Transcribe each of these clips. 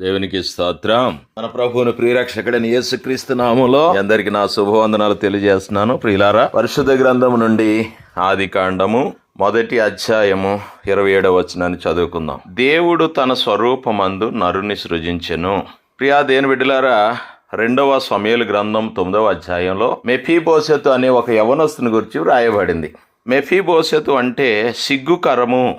దేవునికి స్తోత్రం. మన ప్రభువుని ప్రియరక్షకుడని యేసుక్రీస్తు నామంలో అందరికి నా శుభవందనాలు తెలియజేస్తున్నాను. ప్రియులారా పరిశుద్ధ గ్రంథం నుండి ఆది కాండము మొదటి అధ్యాయము ఇరవై ఏడవ వచనాన్ని చదువుకుందాం. దేవుడు తన స్వరూపమందు నరుని సృజించెను. ప్రియా దేని బిడ్డలారా రెండవ సమయలు గ్రంథం తొమ్మిదవ అధ్యాయంలో మెఫీబోసెతు అనే ఒక యవనస్తుని గురించి వ్రాయబడింది. మెఫీబోసెతు అంటే సిగ్గుకరము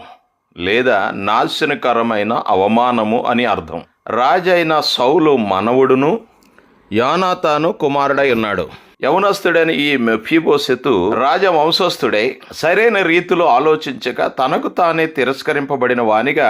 లేదా నాశనకరమైన అవమానము అని అర్థం. రాజైన సౌలు మనవుడును యోనాతాను కుమారుడై ఉన్నాడు. యవనస్తుడైన ఈ మెఫీబోసెతు రాజ వంశస్థుడై సరైన రీతిలో ఆలోచించక తనకు తానే తిరస్కరింపబడిన వానిగా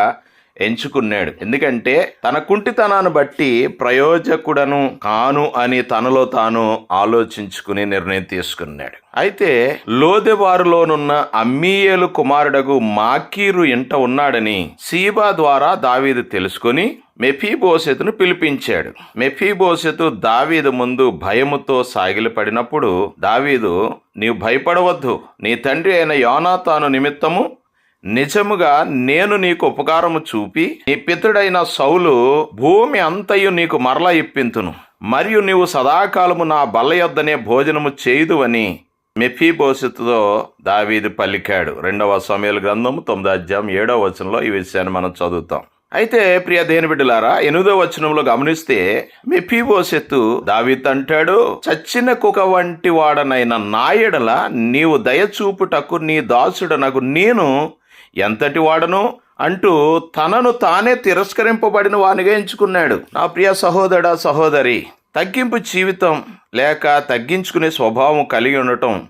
ఎంచుకున్నాడు. ఎందుకంటే తన కుంటితనాన్ని బట్టి ప్రయోజకుడను కాను అని తనలో తాను ఆలోచించుకుని నిర్ణయం తీసుకున్నాడు. అయితే లోదెవారులోనున్న అమ్మీయేలు కుమారుడగు మాకీరు ఇంట ఉన్నాడని సీబా ద్వారా దావీదు తెలుసుకుని మెఫీబోసెతును పిలిపించాడు. మెఫీబోసెతు దావీదు ముందు భయముతో సాగిలపడినప్పుడు దావీదు నీవు భయపడవద్దు. నీ తండ్రి అయిన యోనాతాను నిమిత్తము నిజముగా నేను నీకు ఉపకారము చూపి నీ పితుడైన సౌలు భూమి అంతయు నీకు మరల ఇప్పింతును. మరియు నీవు సదాకాలము నా బల్ల యొద్దనే భోజనము చేయుదు అని మెఫీబోసెతుతో దావీదు పలికాడు. రెండవ సమయాల గ్రంథము తొమ్మిది అధ్యాయం ఏడవ వచనంలో ఈ విషయాన్ని మనం చదువుతాం. అయితే ప్రియ దేని బిడ్డలారా ఎనిమిదో వచనంలో గమనిస్తే మెఫీబోసెత్తు దావీత్ అంటాడు చచ్చిన కుక వంటి వాడనైన నాయడల నీవు దయచూపుటకు నీ దాసుడనకు నేను ఎంతటి వాడను? అంటూ తనను తానే తిరస్కరింపబడిన వానిగా ఎంచుకున్నాడు. నా ప్రియ సహోదర సహోదరి తగ్గింపు జీవితం లేక తగ్గించుకునే స్వభావం కలిగి ఉండటం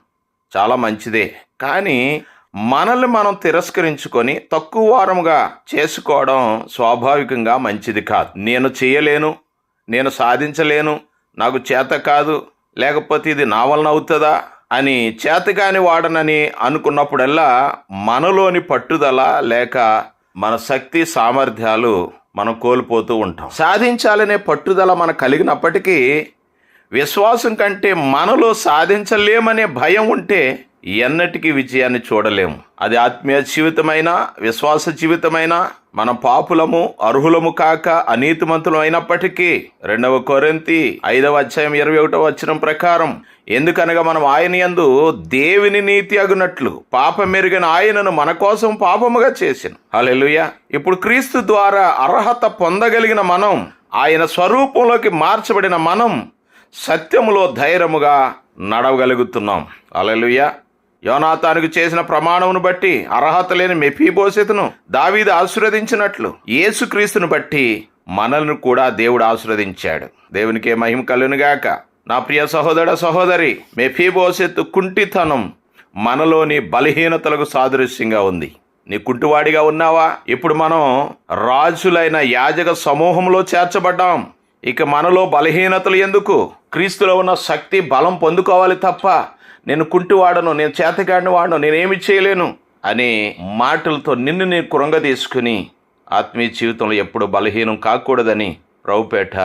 చాలా మంచిదే. కానీ మనల్ని మనం తిరస్కరించుకొని తక్కువ వారముగా చేసుకోవడం స్వాభావికంగా మంచిది కాదు. నేను చేయలేను నేను సాధించలేను నాకు చేత కాదు లేకపోతే ఇది నా వలన అవుతుందా? అని చేతకాని వాడనని అనుకున్నప్పుడల్లా మనలోని పట్టుదల లేక మన శక్తి సామర్థ్యాలు మనం కోల్పోతూ ఉంటాం. సాధించాలనే పట్టుదల మనకు కలిగినప్పటికీ విశ్వాసం కంటే మనలో సాధించలేమనే భయం ఉంటే ఎన్నటికీ విజయాన్ని చూడలేము. అది ఆత్మీయ జీవితమైనా విశ్వాస జీవితమైనా మన పాపులము అర్హులము కాక అనీతిమంతులు అయినప్పటికీ రెండవ కొరింతి ఐదవ అధ్యాయం ఇరవై ఒకటవ వచ్చిన ప్రకారం ఎందుకనగా మనం ఆయన యందు దేవిని నీతి అగునట్లు పాపం మెరుగని ఆయనను మన కోసం పాపముగా చేసిన. హలెలుయ ఇప్పుడు క్రీస్తు ద్వారా అర్హత పొందగలిగిన మనం ఆయన స్వరూపంలోకి మార్చబడిన మనం సత్యములో ధైర్యముగా నడవగలుగుతున్నాం. అలలుయ యోనాతానికి చేసిన ప్రమాణమును బట్టి అర్హత లేని మెఫీబోసెతును దావీదు ఆశీర్వదించినట్లు యేసుక్రీస్తును బట్టి మనల్ని కూడా దేవుడు ఆశీర్వదించాడు. దేవునికే మహిమ కలునుగాక నా ప్రియ సహోదర సహోదరి మెఫీబోసెత్తు కుంటితనం మనలోని బలహీనతలకు సాదృశ్యంగా ఉంది. నీ కుంటివాడిగా ఉన్నావా? ఇప్పుడు మనం రాజులైన యాజక సమూహంలో చేర్చబడ్డాం. ఇక మనలో బలహీనతలు ఎందుకు? క్రీస్తులో ఉన్న శక్తి బలం పొందుకోవాలి తప్ప నేను కుంటివాడను నేను చేతగాడిన వాడను నేనేమి చేయలేను అనే మాటలతో నిన్ను నేను కురంగ తీసుకుని ఆత్మీయ జీవితంలో ఎప్పుడు బలహీనం కాకూడదని ప్రభుపేట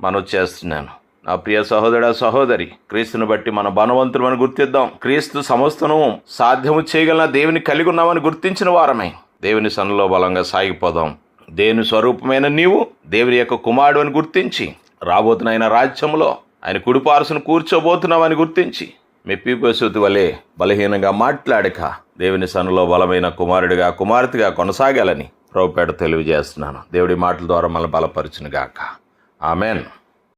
మనం చేస్తున్నాను. నా ప్రియ సహోదర సహోదరి క్రీస్తుని బట్టి మన బలవంతులమని గుర్తిద్దాం. క్రీస్తు సమస్తను సాధ్యము చేయగలన దేవుని కలిగి ఉన్నామని గుర్తించిన వారమే. దేవుని సన్నిలో బలంగా సాగిపోదాం. దేవుని స్వరూపమైన నీవు దేవుని యొక్క కుమారుడు అని గుర్తించి రాబోతున్న ఆయన రాజ్యంలో ఆయన కుడిపారుసును కూర్చోబోతున్నామని గుర్తించి మెప్పిపోసూతి వలె బలహీనంగా మాట్లాడక దేవుని సనులో బలమైన కుమారుడిగా కుమార్తెగా కొనసాగాలని ప్రభుపేట తెలియజేస్తున్నాను. దేవుడి మాటల ద్వారా మనల్ని బలపరచునుగాక. ఆమెన్.